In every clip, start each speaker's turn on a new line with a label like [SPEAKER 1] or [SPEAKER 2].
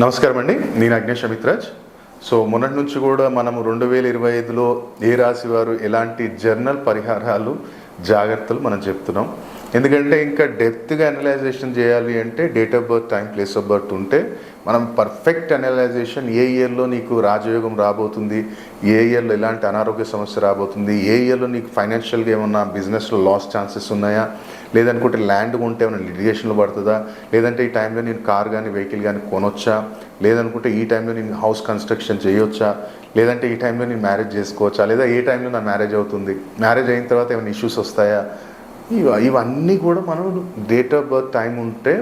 [SPEAKER 1] నమస్కారం అండి. నేను అగ్నేష్ అమిత్రాజ్. సో మొన్నటి నుంచి కూడా మనము రెండు వేల ఇరవై ఐదులో ఏ రాశి వారు ఎలాంటి జర్నల్ పరిహారాలు జాగ్రత్తలు మనం చెప్తున్నాం. ఎందుకంటే ఇంకా డెప్త్గా అనలైజేషన్ చేయాలి అంటే date of birth time place of birth ఉంటే మనం పర్ఫెక్ట్ అనలైజేషన్ ఏ ఇయర్లో నీకు రాజయోగం రాబోతుంది ఏ ఇయర్లో ఎలాంటి అనారోగ్య సమస్య రాబోతుంది ఏ ఇయర్లో నీకు ఫైనాన్షియల్గా ఏమన్నా బిజినెస్లో లాస్ ఛాన్సెస్ ఉన్నాయా? లేదనుకుంటే ల్యాండ్ ఉంటే ఏమైనా లిటిగేషన్లో పడుతుందా? లేదంటే ఈ టైంలో నేను కార్ కానీ వెహికల్ కానీ కొనొచ్చా? లేదనుకుంటే ఈ టైంలో నేను హౌస్ కన్స్ట్రక్షన్ చేయొచ్చా? లేదంటే ఈ టైంలో నేను మ్యారేజ్ చేసుకోవచ్చా? లేదా ఏ టైంలో నా మ్యారేజ్ అవుతుంది? మ్యారేజ్ అయిన తర్వాత ఏమైనా ఇష్యూస్ వస్తాయా? ఇవన్నీ కూడా మనం డేట్ ఆఫ్ బర్త్ టైం ఉంటే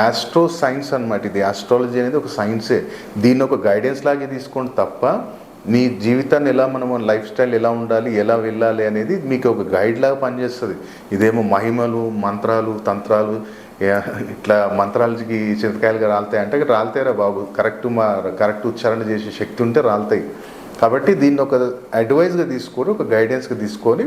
[SPEAKER 1] ఆస్ట్రో సైన్స్ అనమాట ఇది ఆస్ట్రాలజీ అనేది ఒక సైన్సే. దీన్ని ఒక గైడెన్స్ లాగే తీసుకోండి తప్ప నీ జీవితాన్ని ఎలా మనం లైఫ్ స్టైల్ ఎలా ఉండాలి ఎలా వెళ్ళాలి అనేది మీకు ఒక గైడ్ లాగా పనిచేస్తుంది. ఇదేమో మహిమలు మంత్రాలు తంత్రాలు ఇట్లా మంత్రాలకి చింతకాయలుగా రాలుతాయి అంటే రాలుతాయిరా బాబు. కరెక్ట్ మా కరెక్ట్ ఉచ్చారణ చేసే శక్తి ఉంటే రాలుతాయి. కాబట్టి దీన్ని ఒక అడ్వైజ్గా తీసుకొని ఒక గైడెన్స్గా తీసుకొని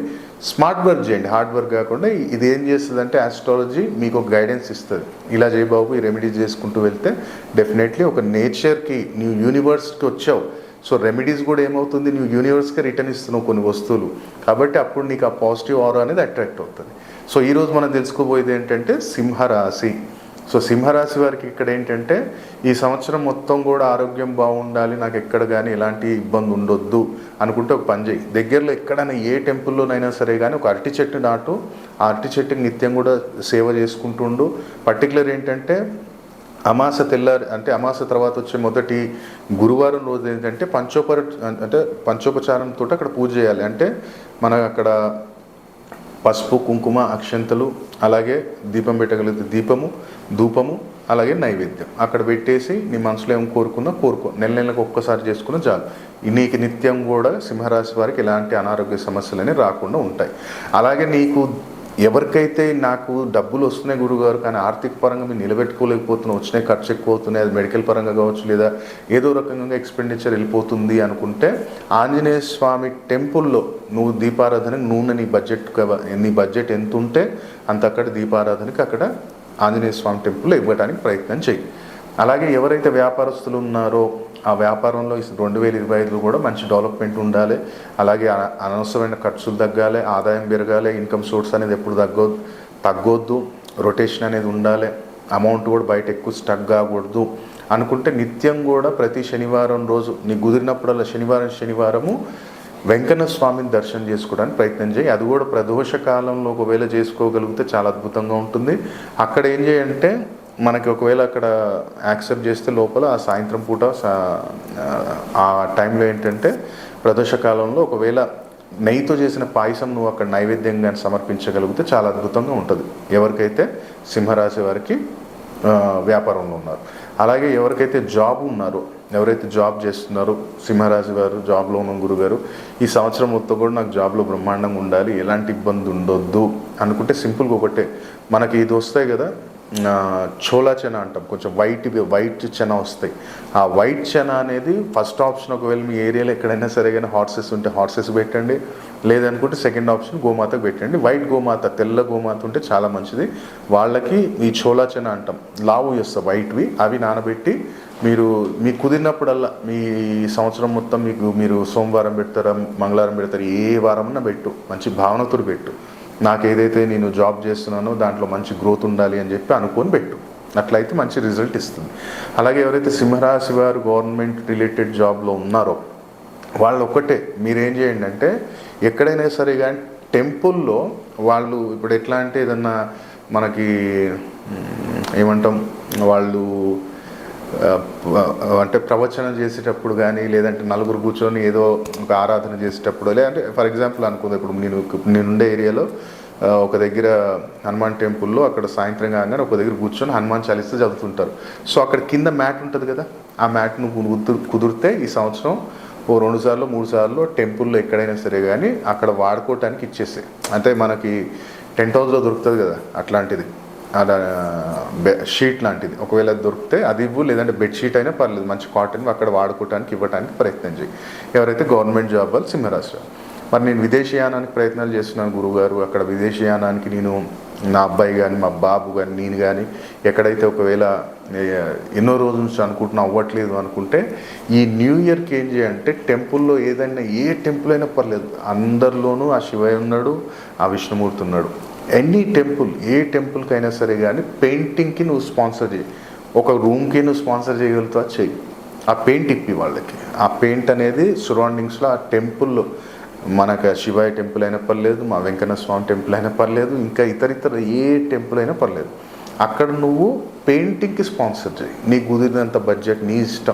[SPEAKER 1] స్మార్ట్ వర్క్ చేయండి. హార్డ్ వర్క్ కాకుండా ఇది ఏం చేస్తుంది అంటే ఆస్ట్రాలజీ మీకు ఒక గైడెన్స్ ఇస్తుంది. ఇలా చేయబాబు ఈ రెమెడీస్ చేసుకుంటూ వెళ్తే డెఫినెట్లీ ఒక నేచర్కి న్యూ యూనివర్స్కి వచ్చావు. సో రెమెడీస్ కూడా ఏమవుతుంది? నువ్వు యూనివర్స్కి రిటర్న్ ఇస్తున్నావు కొన్ని వస్తువులు. కాబట్టి అప్పుడు నీకు ఆ పాజిటివ్ ఆరో అనేది అట్రాక్ట్ అవుతుంది. సో ఈరోజు మనం తెలుసుకోబోయేది ఏంటంటే సింహరాశి. సో సింహరాశి వారికి ఇక్కడ ఏంటంటే ఈ సంవత్సరం మొత్తం కూడా ఆరోగ్యం బాగుండాలి నాకు ఎక్కడ కానీ ఎలాంటి ఇబ్బంది ఉండొద్దు అనుకుంటే ఒక పని చేయి. దగ్గరలో ఎక్కడైనా ఏ టెంపుల్లోనైనా సరే కానీ ఒక అరటి చెట్టు నాటు ఆ అరటి చెట్టుకి నిత్యం కూడా సేవ చేసుకుంటుండు. పర్టికులర్ ఏంటంటే అమాస తెల్లారి అంటే అమాస తర్వాత వచ్చే మొదటి గురువారం రోజు ఏంటంటే పంచోపర అంటే పంచోపచారంతో అక్కడ పూజ చేయాలి. అంటే మన అక్కడ పసుపు కుంకుమ అక్షంతలు అలాగే దీపం పెట్టగలిగితే దీపము ధూపము అలాగే నైవేద్యం. అక్కడ పెట్టేసి నీ మనసులో ఏం కోరుకున్నా కోరుకో. నెల నెలకు ఒక్కసారి చేసుకున్న చాలు. నీకు నిత్యం కూడా సింహరాశి వారికి ఎలాంటి అనారోగ్య సమస్యలు అనేవి రాకుండా ఉంటాయి. అలాగే నీకు ఎవరికైతే నాకు డబ్బులు వస్తున్నాయి గురుగారు కానీ ఆర్థిక పరంగా మీరు నిలబెట్టుకోలేకపోతున్నావు వచ్చినాయి ఖర్చు ఎక్కువ అవుతున్నాయి అది మెడికల్ పరంగా కావచ్చు లేదా ఏదో రకంగా ఎక్స్పెండిచర్ వెళ్ళిపోతుంది అనుకుంటే ఆంజనేయ స్వామి టెంపుల్లో నువ్వు దీపారాధనకి నూనె నీ బడ్జెట్ నీ బడ్జెట్ ఎంత ఉంటే అంత అక్కడ దీపారాధనకి అక్కడ ఆంజనేయ స్వామి టెంపుల్లో ఇవ్వడానికి ప్రయత్నం చేయి అలాగే ఎవరైతే వ్యాపారస్తులు ఉన్నారో ఆ వ్యాపారంలో రెండు వేల ఇరవై ఐదులో కూడా మంచి డెవలప్మెంట్ ఉండాలి. అలాగే అనవసరమైన ఖర్చులు తగ్గాలి ఆదాయం పెరగాలి ఇన్కమ్ సోర్స్ అనేది ఎప్పుడు తగ్గొద్దు తగ్గొద్దు రొటేషన్ అనేది ఉండాలి అమౌంట్ కూడా బయట ఎక్కువ స్టక్ కాకూడదు అనుకుంటే నిత్యం కూడా ప్రతి శనివారం రోజు నీకు కుదిరినప్పుడల్లా శనివారం శనివారము వెంకన్న స్వామిని దర్శనం చేసుకోవడానికి ప్రయత్నం చేయి. అది కూడా ప్రదోష కాలంలో ఒకవేళ చేసుకోగలిగితే చాలా అద్భుతంగా ఉంటుంది. అక్కడ ఏం చేయంటే మనకి ఒకవేళ అక్కడ యాక్సెప్ట్ చేస్తే లోపల ఆ సాయంత్రం పూట ఆ టైంలో ఏంటంటే ప్రదోషకాలంలో ఒకవేళ నెయ్యితో చేసిన పాయసం నువ్వు అక్కడ నైవేద్యంగా సమర్పించగలిగితే చాలా అద్భుతంగా ఉంటుంది. ఎవరికైతే సింహరాశి వారికి వ్యాపారంలో ఉన్నారు. అలాగే ఎవరికైతే జాబ్ ఉన్నారో ఎవరైతే జాబ్ చేస్తున్నారో సింహరాశి వారు జాబ్లో ఉన్న గురుగారు ఈ సంవత్సరం మొత్తం కూడా నాకు జాబ్లో బ్రహ్మాండంగా ఉండాలి ఎలాంటి ఇబ్బంది ఉండొద్దు అనుకుంటే సింపుల్గా ఒకటే. మనకి ఇది వస్తాయి కదా చోలా చెన అంటాం. కొంచెం వైట్ వైట్ చెన వస్తాయి. ఆ వైట్ చెన అనేది ఫస్ట్ ఆప్షన్ ఒకవేళ మీ ఏరియాలో ఎక్కడైనా సరే కానీ హార్సెస్ ఉంటే హార్సెస్ పెట్టండి. లేదనుకుంటే సెకండ్ ఆప్షన్ గోమాతకు పెట్టండి. వైట్ గోమాత తెల్ల గోమాత ఉంటే చాలా మంచిది. వాళ్ళకి ఈ చోలా చెన అంటాం. లావు చేస్తాం వైట్వి అవి నానబెట్టి మీరు మీకు కుదిరినప్పుడల్లా మీ సంవత్సరం మొత్తం మీకు మీరు సోమవారం పెడతారా మంగళవారం పెడతారు ఏ వారమన్నా పెట్టు. మంచి భావనతో పెట్టు. నాకు ఏదైతే నేను జాబ్ చేస్తున్నానో దాంట్లో మంచి గ్రోత్ ఉండాలి అని చెప్పి అనుకొని పెట్టు. అట్లయితే మంచి రిజల్ట్ ఇస్తుంది. అలాగే ఎవరైతే సింహరాశి వారు గవర్నమెంట్ రిలేటెడ్ జాబ్లో ఉన్నారో వాళ్ళు ఒకటే మీరేం చేయండి అంటే ఎక్కడైనా సరే కానీ టెంపుల్లో వాళ్ళు ఇప్పుడు ఎట్లా అంటే ఏదన్నా మనకి ఏమంటాం వాళ్ళు అంటే ప్రవచనం చేసేటప్పుడు కానీ లేదంటే నలుగురు కూర్చొని ఏదో ఒక ఆరాధన చేసేటప్పుడు లేదంటే ఫర్ ఎగ్జాంపుల్ అనుకుంది ఇప్పుడు నేను నేనుండే ఏరియాలో ఒక దగ్గర హనుమాన్ టెంపుల్లో అక్కడ సాయంత్రం కాగానే ఒక దగ్గర కూర్చొని హనుమాన్ చాలిస్తే చదువుతుంటారు. సో అక్కడ కింద మ్యాట్ ఉంటుంది కదా ఆ మ్యాట్ను కుదురు- కుదిరితే ఈ సంవత్సరం ఓ రెండు సార్లు మూడు సార్లు టెంపుల్లో ఎక్కడైనా సరే కానీ అక్కడ వాడుకోవటానికి ఇచ్చేసాయి అంటే మనకి టెంట్ హౌస్లో దొరుకుతుంది కదా అట్లాంటిది. అలా బె- షీట్ లాంటిది. ఒకవేళ దొరికితే అది ఇవ్వు లేదంటే బెడ్షీట్ అయినా పర్లేదు. మంచి కాటన్ అక్కడ వాడుకోవడానికి ఇవ్వడానికి ప్రయత్నం చేయి. ఎవరైతే గవర్నమెంట్ జాబ్ వాళ్ళు సింహరాశి మరి నేను విదేశీయానానికి ప్రయత్నాలు చేస్తున్నాను గురువుగారు అక్కడ విదేశీయానానికి నేను నా అబ్బాయి కానీ మా బాబు కానీ నేను కానీ ఎక్కడైతే ఒకవేళ ఎన్నో రోజుల నుంచి అనుకుంటున్నా అవ్వట్లేదు అనుకుంటే ఈ న్యూ ఇయర్కి ఏం చేయాలంటే టెంపుల్లో ఏదైనా ఏ టెంపుల్ అయినా పర్లేదు. అందరిలోనూ ఆ శివయ్య ఉన్నాడు ఆ విష్ణుమూర్తి ఉన్నాడు. ఎనీ టెంపుల్ ఏ టెంపుల్కైనా సరే కానీ పెయింటింగ్కి నువ్వు స్పాన్సర్ చేయి. ఒక రూమ్కి నువ్వు స్పాన్సర్ చేయగలుగుతావు? చెయ్యి. ఆ పెయింట్ ఇప్పి వాళ్ళకి. ఆ పెయింట్ అనేది సరౌండింగ్స్లో ఆ టెంపుల్లో మనకు శివాయ టెంపుల్ అయినా పర్లేదు మా వెంకన్న స్వామి టెంపుల్ అయినా పర్లేదు ఇంకా ఇతర ఇతర ఏ టెంపుల్ అయినా పర్లేదు. అక్కడ నువ్వు పెయింటింగ్కి స్పాన్సర్ చేయి. నీకు కుదిరినంత బడ్జెట్ నీ ఇష్టం.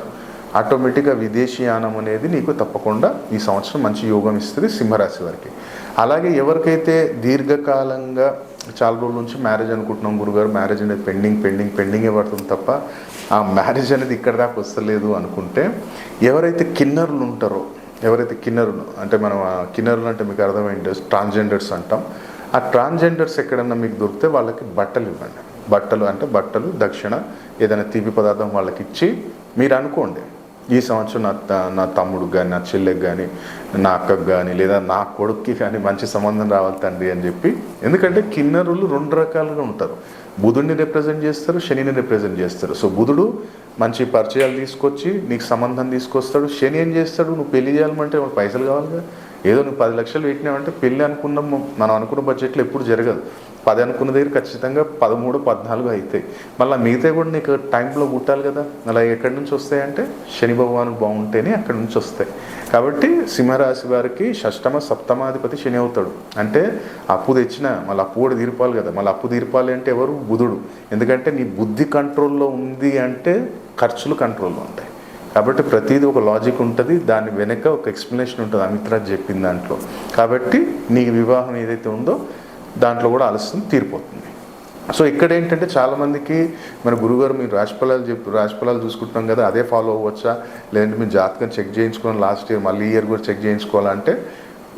[SPEAKER 1] ఆటోమేటిక్గా విదేశీయానం అనేది నీకు తప్పకుండా ఈ సంవత్సరం మంచి యోగం ఇస్తుంది సింహరాశి వారికి. అలాగే ఎవరికైతే దీర్ఘకాలంగా చాలా రోజుల నుంచి మ్యారేజ్ అనుకుంటున్నాం గురుగారు మ్యారేజ్ అనేది పెండింగ్ పెండింగ్ పెండింగే పడుతుంది తప్ప ఆ మ్యారేజ్ అనేది ఇక్కడ దాకా వస్తలేదు అనుకుంటే ఎవరైతే కిన్నరులు ఉంటారో ఎవరైతే కిన్నరులు అంటే మనం కిన్నరులు అంటే మీకు అర్థమైంది ట్రాన్స్జెండర్స్ అంటాం. ఆ ట్రాన్స్జెండర్స్ ఎక్కడన్నా మీకు దొరికితే వాళ్ళకి బట్టలు ఇవ్వండి. బట్టలు అంటే బట్టలు దక్షిణ ఏదైనా తీపి పదార్థం వాళ్ళకి ఇచ్చి మీరు అనుకోండి. ఈ సంవత్సరం నా త- నా తమ్ముడికి కానీ నా చెల్లెకి కానీ నా అక్కకు కానీ లేదా నా కొడుక్కి కానీ మంచి సంబంధం రావాలి తండ్రి అని చెప్పి ఎందుకంటే కిన్నరులు రెండు రకాలుగా ఉంటారు. బుధుడిని రిప్రజెంట్ చేస్తారు శనిని రిప్రజెంట్ చేస్తారు. సో బుధుడు మంచి పరిచయాలు తీసుకొచ్చి నీకు సంబంధం తీసుకొస్తాడు. శని ఏం చేస్తాడు? నువ్వు పెళ్ళి చేయాలంటే పైసలు కావాలిగా ఏదో నువ్వు పది లక్షలు పెట్టినావంటే పెళ్ళి అనుకున్నాం మనం అనుకున్న బడ్జెట్లో ఎప్పుడు జరగదు. పది అనుకున్న దగ్గర ఖచ్చితంగా పదమూడు పద్నాలుగు అవుతాయి మళ్ళీ మిగతా కూడా నీకు టైంలో పుట్టాలి కదా. అలా ఎక్కడి నుంచి వస్తాయంటే? శని భగవాను బాగుంటేనే అక్కడి నుంచి వస్తాయి. కాబట్టి సింహరాశి వారికి షష్టమ సప్తమాధిపతి శని అవుతాడు. అంటే అప్పు తెచ్చిన మళ్ళీ అప్పు కూడా తీర్పాలి కదా. మళ్ళీ అప్పు తీర్పాలి అంటే ఎవరు? బుధుడు. ఎందుకంటే నీ బుద్ధి కంట్రోల్లో ఉంది అంటే ఖర్చులు కంట్రోల్లో ఉంటాయి. కాబట్టి ప్రతిదీ ఒక లాజిక్ ఉంటుంది దాని వెనక ఒక ఎక్స్ప్లెనేషన్ ఉంటుంది. అమిత్రాజ్ చెప్పిన దాంట్లో. కాబట్టి నీ వివాహం ఏదైతే ఉందో దాంట్లో కూడా ఆలస్యం తీరిపోతుంది. సో ఇక్కడ ఏంటంటే చాలామందికి మన గురుగారు మీరు రాశిఫలాలు చెప్పు రాశిఫలాలు చూసుకుంటున్నాం కదా అదే ఫాలో అవ్వచ్చా? లేదంటే మీరు జాతకం చెక్ చేయించుకోవాలి లాస్ట్ ఇయర్ మళ్ళీ ఇయర్ కూడా చెక్ చేయించుకోవాలంటే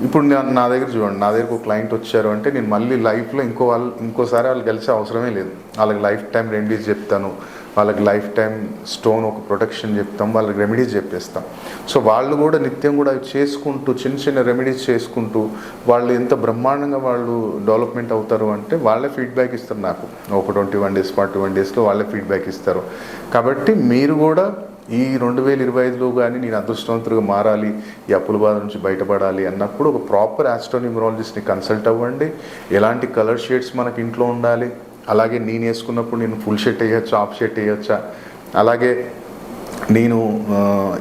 [SPEAKER 1] ఇప్పుడు నా దగ్గర చూడండి నా దగ్గర ఒక క్లయింట్ వచ్చారు అంటే నేను మళ్ళీ లైఫ్లో ఇంకో వాళ్ళు ఇంకోసారి వాళ్ళు కలిసే అవసరమే లేదు. వాళ్ళకి లైఫ్ టైం రెమెడీస్ చెప్తాను వాళ్ళకి లైఫ్ టైం స్టోన్ ఒక ప్రొటెక్షన్ చెప్తాం వాళ్ళకి రెమెడీస్ చెప్పేస్తాం. సో వాళ్ళు కూడా నిత్యం కూడా అవి చేసుకుంటూ చిన్న చిన్న రెమెడీస్ చేసుకుంటూ వాళ్ళు ఎంత బ్రహ్మాండంగా వాళ్ళు డెవలప్మెంట్ అవుతారు అంటే వాళ్ళే ఫీడ్బ్యాక్ ఇస్తారు నాకు. ఒక twenty one days forty one డేస్లో వాళ్ళే ఫీడ్బ్యాక్ ఇస్తారు. కాబట్టి మీరు కూడా ఈ రెండు వేల ఇరవై ఐదులో కానీ నేను అదృష్టవంతుడిగా మారాలి ఈ అప్పుల బాధ నుంచి బయటపడాలి అన్నప్పుడు ఒక ప్రాపర్ ఆస్ట్రోన్యూమరాలజిస్ట్ని కన్సల్ట్ అవ్వండి. ఎలాంటి కలర్ షేడ్స్ మనకి ఇంట్లో ఉండాలి. అలాగే నేను వేసుకున్నప్పుడు నేను ఫుల్ షర్ట్ వేయచ్చా హాఫ్ షర్ట్ వేయొచ్చా? అలాగే నేను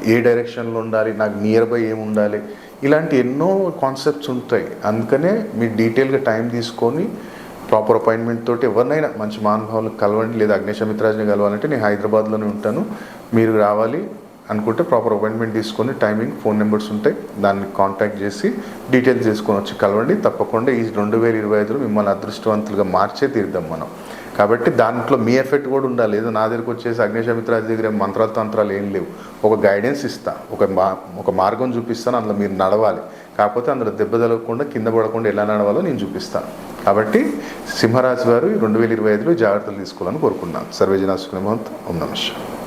[SPEAKER 1] ఏ డైరెక్షన్లో ఉండాలి నాకు నియర్ బై ఏమి ఉండాలి? ఇలాంటి ఎన్నో కాన్సెప్ట్స్ ఉంటాయి. అందుకనే మీరు డీటెయిల్గా టైం తీసుకొని ప్రాపర్ అపాయింట్మెంట్ తోటి ఎవరినైనా మంచి మహానుభావులు కలవండి లేదా అగ్నేశమిత్రాజ్ని కలవాలంటే నేను హైదరాబాద్లోనే ఉంటాను. మీరు రావాలి అనుకుంటే ప్రాపర్ అపాయింట్మెంట్ తీసుకొని టైమింగ్ ఫోన్ నెంబర్స్ ఉంటాయి దాన్ని కాంటాక్ట్ చేసి డీటెయిల్స్ తీసుకొని వచ్చి కలవండి. తప్పకుండా ఈ రెండు వేల ఇరవై ఐదులో మిమ్మల్ని అదృష్టవంతులుగా మార్చే తీర్దాం మనం. కాబట్టి దాంట్లో మీ ఎఫెక్ట్ కూడా ఉండాలి. ఏదో నా దగ్గరకు వచ్చేసి అగ్నిశమిత్రాజ్ దగ్గర మంత్రాలు తంత్రాలు ఏం లేవు. ఒక గైడెన్స్ ఇస్తా ఒక మా ఒక మార్గం చూపిస్తాను అందులో మీరు నడవాలి. కాకపోతే అందులో దెబ్బ తగలకుండా కింద పడకుండా ఎలా నడవాలో నేను చూపిస్తాను. కాబట్టి సింహరాశి వారు రెండు వేల ఇరవై ఐదులో జాగ్రత్తలు తీసుకోవాలని కోరుకున్నాను సర్వేజన సుఖమహంత్ ఓం నమస్కారం